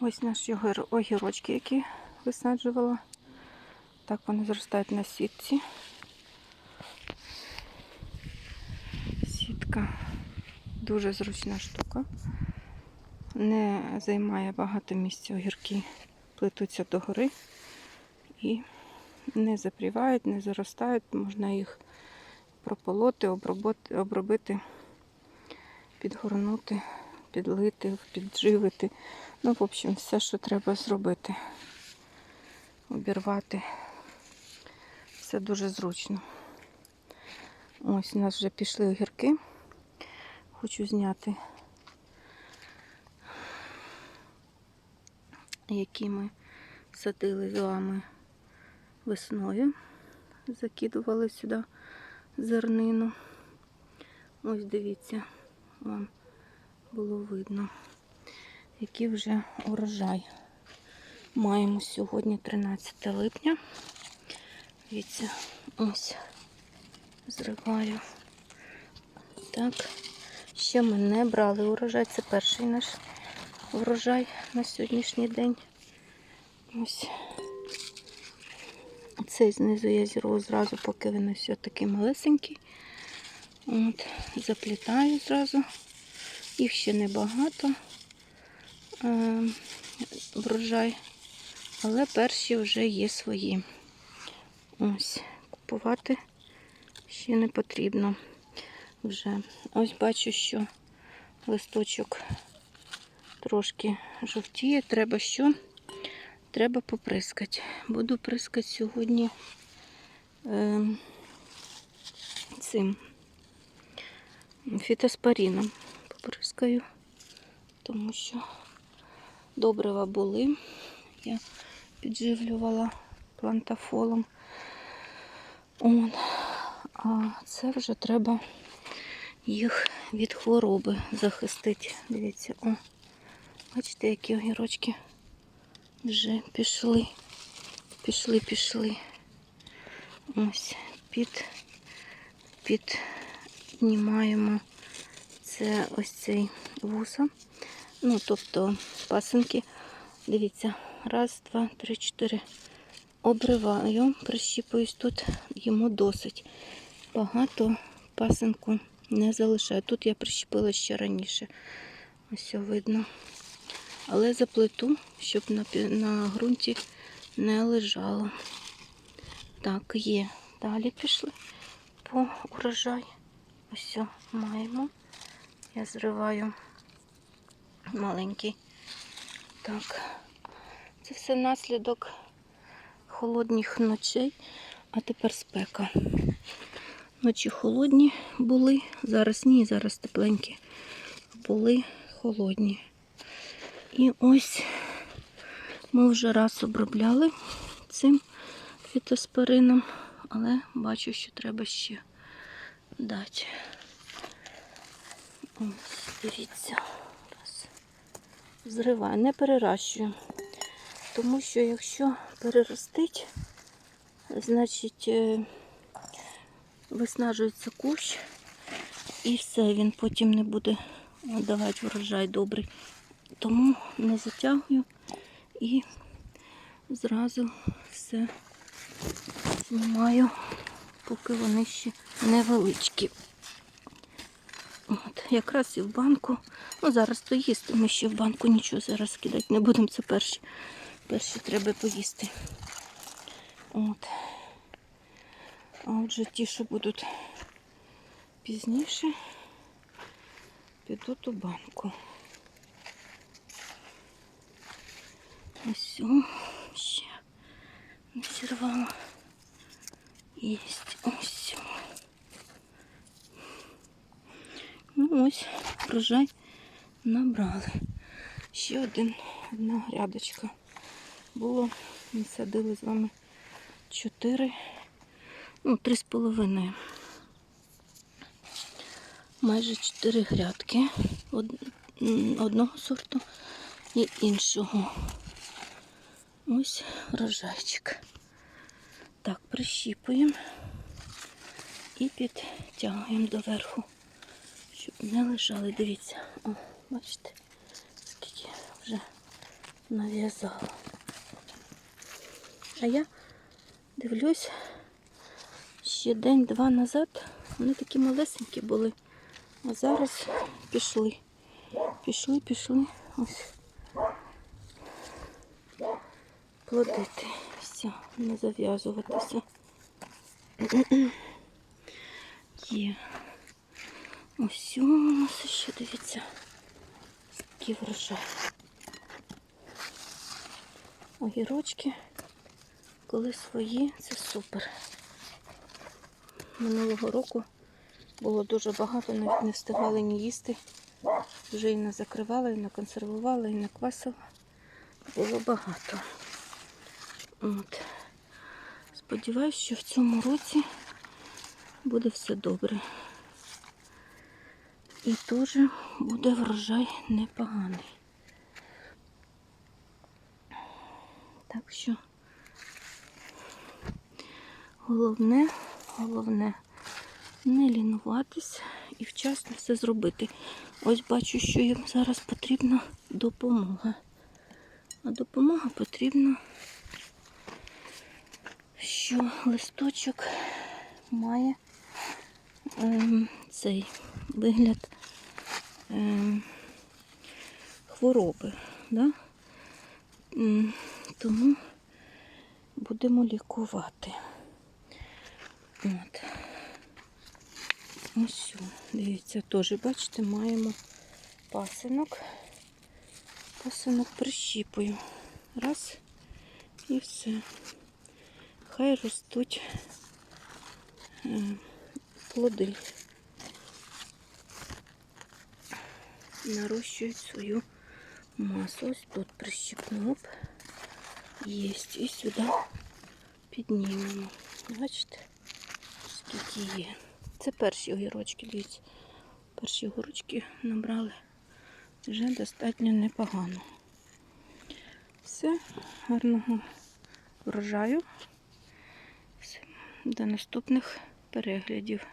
Ось наші огірочки, які висаджувала. Так вони зростають на сітці. Сітка дуже зручна штука. Не займає багато місця огірки, плетуться догори і не запрівають, не заростають. Можна їх прополоти, оброботи, обробити, підгорнути, підлити, підживити. Ну, в общем, все, що треба зробити. Обірвати. Все дуже зручно. Ось у нас вже пішли огірки. Хочу зняти, які ми садили з вами весною. Закидували сюди зернину. Ось дивіться, вам було видно, який вже урожай. Маємо сьогодні 13 липня. Дивіться, ось зриваю. Так. Ще ми не брали урожай. Це перший наш урожай на сьогоднішній день. Ось. Цей знизу я зірву зразу, поки він ось такий малесенький. От, заплітаю зразу. Їх ще небагато. Е, врожай. Але перші вже є свої. Ось, купувати ще не потрібно вже. Ось бачу, що листочок трошки жовтіє. Треба що? Треба поприскати. Буду прискати сьогодні е, цим фітоспоріном. Поприскаю, тому що добрива були. Я підживлювала плантафолом. От. А це вже треба їх від хвороби захистити. Дивіться, о, бачите, які огірочки вже пішли. Пішли, пішли. Ось під, піднімаємо це ось цей вуса. Ну, тобто пасинки. Дивіться, раз, два, три, чотири. Обриваю, прищіпуюсь тут, йому досить. Багато пасинку не залишаю. Тут я прищепила ще раніше. Ось видно. Але заплету, щоб на, на ґрунті не лежало. Так, є. Далі пішли по урожай. Ось маємо. Я зриваю маленький. Так, це все наслідок холодних ночей, а тепер спека. Ночі холодні були, зараз ні, зараз тепленькі. Були холодні. І ось ми вже раз обробляли цим фітоспорином, але бачу, що треба ще дати. Дивіться. Раз. Зриваю, не переращую. Тому що якщо переростить, значить е, виснажується кущ і все, він потім не буде давати врожай добрий. Тому не затягую і зразу все знімаю, поки вони ще невеличкі. От, якраз і в банку. Ну, зараз то їсти. Ми ще в банку нічого зараз кидати не будемо. Це перші. Перші треба поїсти. От. А отже ті, що будуть пізніше, підуть у банку. Ось ще не зірвала. Єсть ось. Ось, врожай набрали. Ще один, одна грядочка. Було, ми садили з вами чотири, ну, три з половиною. Майже чотири грядки Од- одного сорту і іншого. Ось рожайчик. Так, прищіпуємо і підтягуємо доверху, не лежали. Дивіться, о, бачите, скільки вже нав'язала. А я дивлюсь, ще день-два назад вони такі малесенькі були. А зараз пішли. Пішли, пішли. Ось. Плодити. Все, не зав'язуватися. Є. Ось у нас ще дивіться. Такий врожай. Огірочки, коли свої, це супер. Минулого року було дуже багато, навіть не встигали ні їсти. Вже і закривала, і не консервувала, і не квасила. Було багато. От. Сподіваюсь, що в цьому році буде все добре. І теж буде врожай непоганий. Так що головне, головне не лінуватись і вчасно все зробити. Ось бачу, що їм зараз потрібна допомога. А допомога потрібна, що листочок має ем, цей вигляд хвороби. Да? Тому будемо лікувати. От. Ось, дивіться, теж, бачите, маємо пасинок. Пасинок прищіпую. Раз і все. Хай ростуть е, плоди. Нарощують свою масу. Ось тут прищипнув. Єсть. І сюди піднімемо. Бачите, скільки є. Це перші огірочки, дивіться. Перші огірочки набрали вже достатньо непогано. Все, гарного врожаю. До наступних переглядів.